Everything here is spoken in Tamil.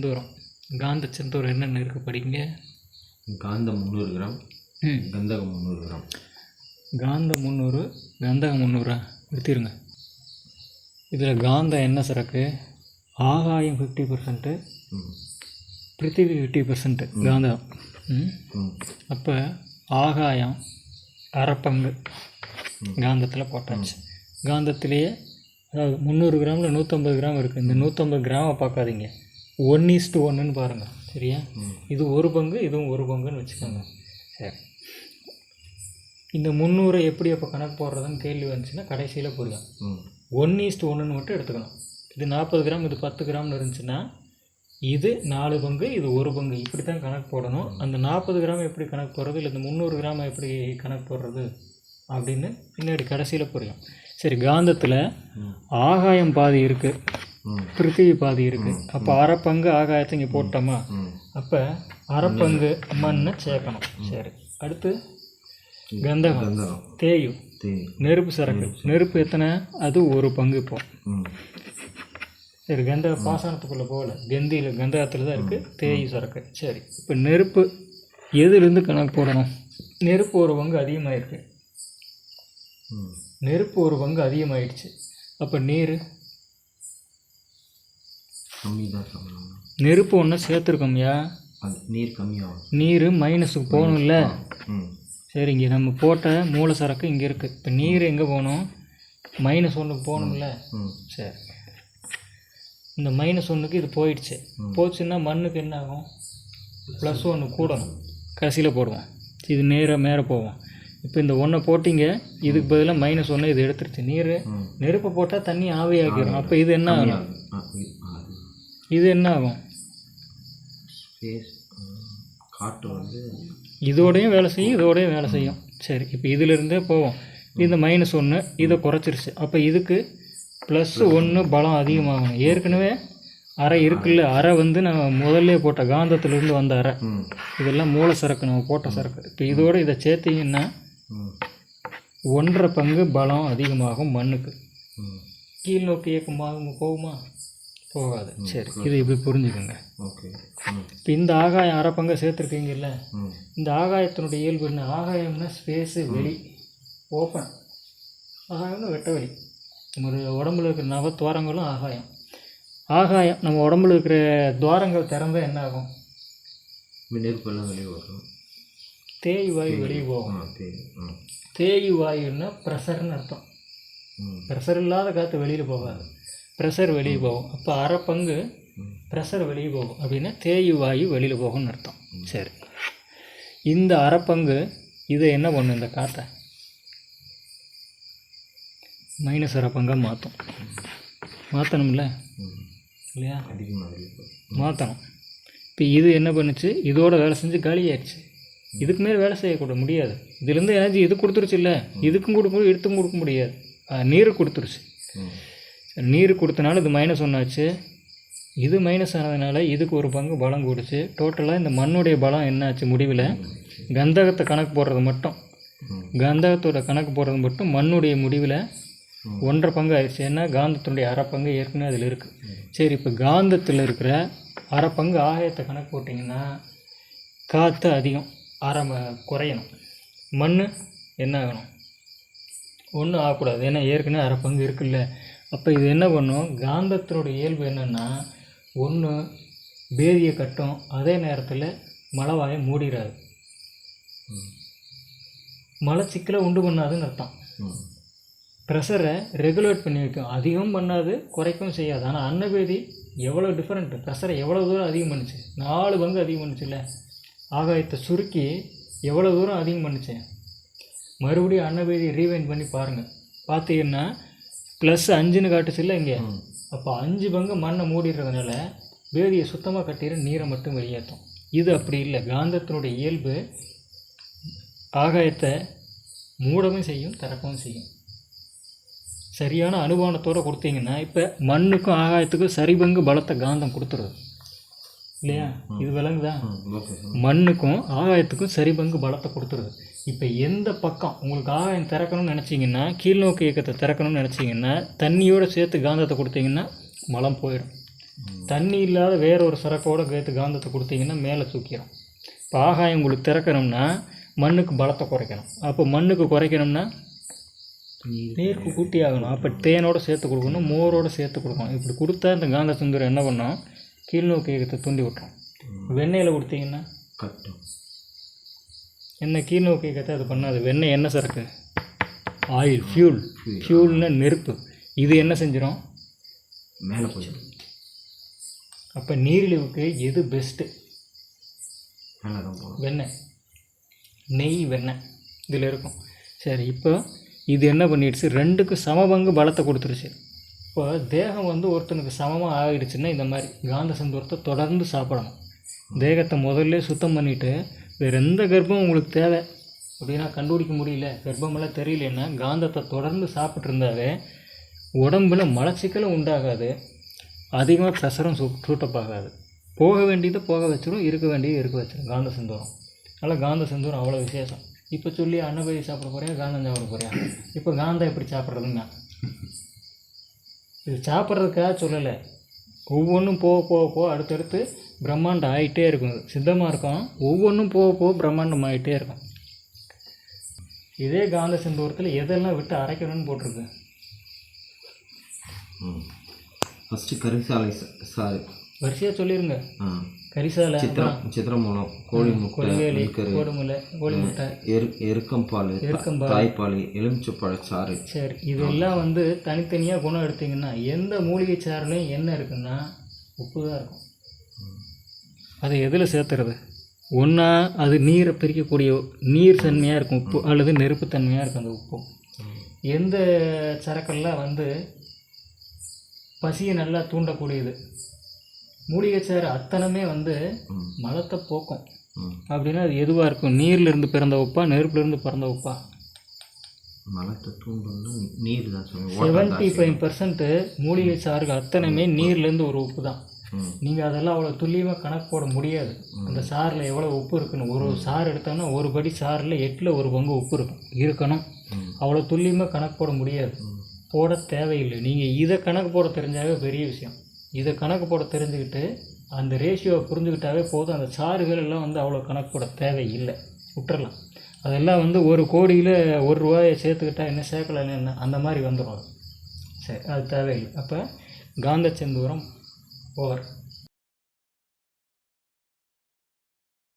செந்தூரம். காந்த செந்தூரம் என்னென்ன இருக்குது படிங்க. காந்தம் முந்நூறு கிராம் கந்தகம் முந்நூறு கிராம். காந்தம் முந்நூறு கந்தகம் முந்நூறா? எடுத்துருங்க. இதில் காந்தம் என்ன சரக்கு ஆகாயம் ஃபிஃப்டி பர்சன்ட்டு பிருத்திவி ஃபிஃப்டி பர்சன்ட்டு காந்தம். அப்போ ஆகாயம் அரைப்பங்கு காந்தத்தில் போட்டாச்சு. காந்தத்திலேயே அதாவது முந்நூறு கிராமில் நூற்றம்பது கிராம் இருக்குது இந்த நூற்றம்பது கிராமை பார்க்காதீங்க. ஒன் ஈஸ்ட்டு ஒன்றுன்னு பாருங்கள் சரியா? இது ஒரு பங்கு இதுவும் ஒரு பங்குன்னு வச்சுக்கோங்க. சரி. இந்த முந்நூறை எப்படி அப்போ கணக்கு போடுறதுன்னு கேள்வி வந்துச்சுன்னா கடைசியில் புரியும் ஒன் ஈஸ்ட் ஒன்றுன்னு மட்டும் எடுத்துக்கணும் இது நாற்பது கிராம் இது பத்து கிராம்னு இருந்துச்சுன்னா இது நாலு பங்கு இது ஒரு பங்கு. இப்படி தான் கணக்கு போடணும். அந்த நாற்பது கிராம் எப்படி கணக்கு போடுறது இல்லை இந்த முந்நூறு கிராம் எப்படி கணக்கு போடுறது அப்படின்னு பின்னாடி கடைசியில் புரியும் சரி காந்தத்தில் ஆகாயம் பாதி இருக்குது பிருத்திவி பாதி இருக்குது அப்போ அரை பங்கு ஆகாயத்தை இங்கே போட்டோமா? அப்போ அரை பங்கு மண்ணை சேர்க்கணும். சரி. அடுத்து கந்தகம். கந்தகம். தேயு தேனி நெருப்பு சரக்கு. நெருப்பு எத்தனை? அது ஒரு பங்கு இப்போ. சரி கந்த பாசனத்துக்குள்ளே போகல. கந்தியில் கந்தகத்தில் தான் இருக்குது தேய் சரக்கு. சரி. இப்போ நெருப்பு எதுலேருந்து கணக்கு போடணும்? நெருப்பு ஒரு பங்கு அதிகமாயிருக்கு. ம். நெருப்பு ஒரு பங்கு அதிகமாயிடுச்சு. அப்போ நீர்? கம்மி தான் நெருப்பு ஒன்று சேர்த்துருக்கோம்யா. அது நீர் கம்மியாகும். நீர் மைனஸுக்கு போகணும்ல? ம். சரி இங்கே நம்ம போட்ட மூல சரக்கு இங்கே இருக்குது இப்போ நீர் எங்கே போகணும்? மைனஸ் ஒன்றுக்கு போகணும்ல? ம் சரி. இந்த மைனஸ் ஒன்றுக்கு இது போயிடுச்சு. போச்சுன்னா மண்ணுக்கு என்ன ஆகும்? ப்ளஸ் ஒன்று கூடணும். கடைசியில் போடுவோம். இது நேராக மேலே போவோம். இப்போ இந்த ஒன்றை போட்டிங்க இதுக்கு பதிலாக மைனஸ் ஒன்று இது எடுத்துருச்சு. நீர் நெருப்பை போட்டால் தண்ணி ஆவியாக்கிடும் அப்போ இது என்ன ஆகும்? இது- என்ன ஆகும்? காற்று வந்து இதோடையும் வேலை செய்யும் இதோடையும் வேலை செய்யும். சரி இப்போ இதிலிருந்தே போவோம். இந்த மைனஸ் ஒன்று இதை குறைச்சிருச்சு. அப்போ இதுக்கு ப்ளஸ் ஒன்று பலம் அதிகமாகணும். ஏற்கனவே அரை இருக்குல்ல அரை வந்து நம்ம முதல்ல போட்ட காந்தத்திலிருந்து வந்த அரை இதெல்லாம் மூல சரக்கு நம்ம போட்ட சரக்கு. இப்போ இதோட இதை சேர்த்தீங்கன்னா ஒன்றரை பங்கு பலம் அதிகமாகும் மண்ணுக்கு. கீழ் நோக்கி இயக்கமாக போகுமா? போகாது. சரி. இது இப்படி புரிஞ்சுக்கோங்க. ஓகே. இப்போ இந்த ஆகாயம் அரை பங்கை சேர்த்துருக்கீங்கல்ல இந்த ஆகாயத்தினுடைய இயல்பு என்ன? ஆகாயம்னா ஸ்பேஸு வெளி ஓப்பன் ஆகாயம்னா வெட்ட வெளி. ஒரு உடம்புல இருக்கிற நவ துவாரங்களும் ஆகாயம். ஆகாயம் நம்ம உடம்புல இருக்கிற துவாரங்கள் திறந்தால் என்ன ஆகும்? நெருப்பெல்லாம் வெளியே வரும். தேய் வாயு வெளியே போகும். தேய். வாயுன்னா ப்ரெஷர்னு அர்த்தம். ப்ரெஷர் இல்லாத காற்று வெளியில் போகாது. ப்ரெஷர் வெளியே போகும். அப்போ அரை பங்கு ப்ரெஷர் வெளியே போகும் அப்படின்னா தேய் வாயு வெளியில் போகும்னு அர்த்தம். சரி. இந்த அரை பங்கு இதை என்ன பண்ணும் இந்த காற்றை மைனஸ் அரை பங்காக மாற்றும் மாற்றணும்ல இல்லையா? மாற்றணும் இப்போ இது என்ன பண்ணுச்சு? இதோட வேலை செஞ்சு காலியாயிடுச்சு. இதுக்கு மேலே வேலை செய்யக்கூட முடியாது. இதுலேருந்து எனர்ஜி இது கொடுத்துருச்சு இல்லை? இதுக்கும் கொடுக்க எடுத்தும் கொடுக்க முடியாது. நீர் கொடுத்துருச்சு. நீர் கொடுத்தனால இது மைனஸ் ஒன்றாச்சு இது மைனஸ் ஆனதுனால இதுக்கு ஒரு பங்கு பலம் கூடுச்சு. டோட்டலாக இந்த மண்ணுடைய பலம் என்னாச்சு முடிவில்? கந்தகத்தை கணக்கு போடுறது மட்டும். கந்தகத்தோட கணக்கு போடுறது மட்டும் மண்ணுடைய முடிவில் ஒன்றரை பங்கு ஆயிடுச்சு. ஏன்னா காந்தத்தினுடைய அரை பங்கு ஏற்கனவே அதில் இருக்குது சரி இப்போ காந்தத்தில் இருக்கிற அரை பங்கு ஆகாயத்தை கணக்கு போட்டிங்கன்னா காற்று அதிகம் அரை குறையணும். மண் என்ன ஆகணும்? ஒன்றும் ஆகக்கூடாது. ஏன்னா ஏற்கனவே அரை பங்கு இருக்குல்ல. அப்போ இது என்ன பண்ணும்? காந்தத்தினுடைய இயல்பு என்னென்னா ஒன்று பேதியை கட்டும் அதே நேரத்தில் மழை மூடிடாது ம் மலச்சிக்கலை உண்டு பண்ணாதுன்னு அர்த்தம். ம். ப்ரெஷரை ரெகுலேட் பண்ணி வைக்கும். அதிகம் பண்ணாது குறைக்கவும் செய்யாது. ஆனால் அன்னபேதி எவ்வளோ டிஃப்ரெண்ட் ப்ரெஷரை எவ்வளோ தூரம் அதிகம் பண்ணுச்சு? நாலு பங்கு அதிகம் பண்ணுச்சுல்ல. ஆகாயத்தை சுருக்கி எவ்வளோ தூரம் அதிகம் பண்ணுச்சு? மறுபடியும் அன்னபேதி ரீவைண்ட் பண்ணி பாருங்கள் பார்த்தீங்கன்னா ப்ளஸ் அஞ்சுன்னு காட்டுச்சுல்ல இங்கே? அப்போ அஞ்சு பங்கு மண்ணை மூடிடுறதுனால வேதியை சுத்தமாக கட்டிட நீரை மட்டும் வெளியேற்றும். இது அப்படி இல்லை. காந்தத்தினுடைய இயல்பு ஆகாயத்தை மூடவும் செய்யும் திறக்கவும் செய்யும். சரியான அனுமானத்தோடு கொடுத்தீங்கன்னா இப்போ மண்ணுக்கும் ஆகாயத்துக்கும் சரி பங்கு பலத்தை காந்தம் கொடுத்துருது. இல்லையா? இது விளங்குதா மண்ணுக்கும் ஆகாயத்துக்கும் சரி பங்கு பலத்தை கொடுத்துருது. இப்போ எந்த பக்கம் உங்களுக்கு ஆகாயம் திறக்கணும்னு நினச்சிங்கன்னா கீழ்நோக்கு இயக்கத்தை திறக்கணும்னு நினச்சிங்கன்னா தண்ணியோடு சேர்த்து காந்தத்தை கொடுத்தீங்கன்னா மலம் போயிடும். தண்ணி இல்லாத வேற ஒரு சரக்கோட சேர்த்து காந்தத்தை கொடுத்தீங்கன்னா மேலே தூக்கிடும் இப்போ ஆகாயம் உங்களுக்கு திறக்கணும்னா மண்ணுக்கு பலத்தை குறைக்கணும். அப்போ மண்ணுக்கு குறைக்கணும்னா நீர். நீருக்கு கூட்டி ஆகணும் அப்போ தேனோட சேர்த்து கொடுக்கணும் மோரோட சேர்த்து கொடுக்கணும். இப்படி கொடுத்தா இந்த காந்த சுந்தரம் என்ன பண்ணோம்? கீழ்நோக்கி இயக்கத்தை தூண்டி விட்டுரும். வெண்ணெயில் கொடுத்தீங்கன்னா கட்டும். என்ன கீழ்நோக்கி இயக்கத்தை அது பண்ணாது. வெண்ணெய் என்ன சரக்கு. ஆயில் ஃபியூல் ஃபியூல்னா நெருப்பு. இது என்ன செஞ்சிடும் மேலே போயிடும். அப்போ நீரிழிவுக்கு எது பெஸ்ட்டு வெண்ணெய். நெய் வெண்ணெய். இதில் இருக்கும். சரி இப்போ இது என்ன பண்ணிடுச்சு? ரெண்டுக்கு சமபங்கு பலத்தை கொடுத்துருச்சு. இப்போ தேகம் வந்து ஒருத்தனுக்கு சமமாக ஆகிடுச்சுன்னா இந்த மாதிரி காந்த சந்தூரத்தை தொடர்ந்து சாப்பிடணும். தேகத்தை முதல்ல சுத்தம் பண்ணிவிட்டு வேறு எந்த கர்ப்பம் உங்களுக்கு தேவை. அப்படின்னா கண்டுபிடிக்க முடியல. கர்ப்பமெல்லாம் தெரியலன்னா காந்தத்தை தொடர்ந்து சாப்பிட்ருந்தாவே உடம்புல மலச்சிக்கலும் உண்டாகாது. அதிகமாக ப்ரெஷரும் சூ சூட்டப்பாகாது. போக வேண்டியதை போக வச்சிடும் இருக்க வேண்டியது இருக்க வச்சிடும் காந்த செந்தூரம். அதனால் காந்த செந்தூரம் அவ்வளோ விசேஷம். இப்போ சொல்லி அன்னபதி சாப்பிட போறியா காந்தம் சாப்பிட போறியா? இப்போ காந்தம் எப்படி சாப்பிட்றதுங்க இது சாப்பிட்றதுக்காக சொல்லலை. ஒவ்வொன்றும் போக போக போக அடுத்தடுத்து பிரம்மாண்டம் ஆகிட்டே இருக்கும். சித்தமாக இருக்கும். ஒவ்வொன்றும் போக போக பிரம்மாண்டம் ஆகிட்டே இருக்கும். இதே காந்த செந்தூரத்தில் எதெல்லாம் விட்டு அரைக்கணும்னு போட்டிருக்கு? ம். ஃபஸ்ட்டு கரிசாலை சாரி வரிசையாக சொல்லிடுங்க கரிசாலை சித்திரம் சித்திரமூலம் கோழி முட்டை கோடுமுலை கோழி முட்டை. எரு எருக்கம்பால் எருக்கம்பால். தாய்ப்பால் எலுமிச்சப்பழச்சாறு சரி. இதெல்லாம் வந்து தனித்தனியாக குணம் எடுத்தீங்கன்னா எந்த மூலிகை சாறுலையும் என்ன இருக்குன்னா உப்பு தான் இருக்கும். அதை எதில் சேர்த்துறது? ஒன்றா அது நீரை பிரிக்கக்கூடிய நீர் தன்மையாக இருக்கும் உப்பு அல்லது நெருப்புத்தன்மையாக இருக்கும் அந்த உப்பு. எந்த சரக்கெல்லாம் வந்து பசியை நல்லா தூண்டக்கூடியது? மூலிகை சாறு அத்தனமே வந்து ம் மலத்தை போக்கும். அப்படின்னா அது எதுவாக இருக்கும்? நீர்லேருந்து பிறந்த உப்பா நெருப்புலேருந்து பிறந்த உப்பா? மலத்தை நீர் தான் செவன்ட்டி ஃபைவ் பர்சன்ட் மூலிகை சாறுகள் அத்தனையுமே நீர்லேருந்து ஒரு உப்பு தான். நீங்கள் அதெல்லாம் அவ்வளோ துல்லியமாக கணக்கு போட முடியாது. அந்த சாரில் எவ்வளோ உப்பு இருக்குன்னு ஒரு சாறு எடுத்தோம்னா ஒரு படி சாரில் எட்டில் ஒரு பங்கு உப்பு இருக்கும். இருக்கணும். அவ்வளோ துல்லியமாக கணக்கு போட முடியாது. போட தேவையில்லை. நீங்கள் இதை கணக்கு போட தெரிஞ்சாவே பெரிய விஷயம். இதை கணக்கு போட தெரிஞ்சுக்கிட்டு அந்த ரேஷியோவை புரிஞ்சுக்கிட்டாவே போதும். அந்த சாறுகள் எல்லாம் வந்து அவ்வளோ கணக்கு போட தேவையில்லை. விட்டுறலாம். அதெல்லாம் வந்து ஒரு கோடியில் ஒரு ரூபாயை சேர்த்துக்கிட்டா என்ன சேர்க்கலன்னு என்ன? அந்த மாதிரி வந்துடும் அது. சரி அது தேவையில்லை. அப்போ காந்த செந்தூரம் और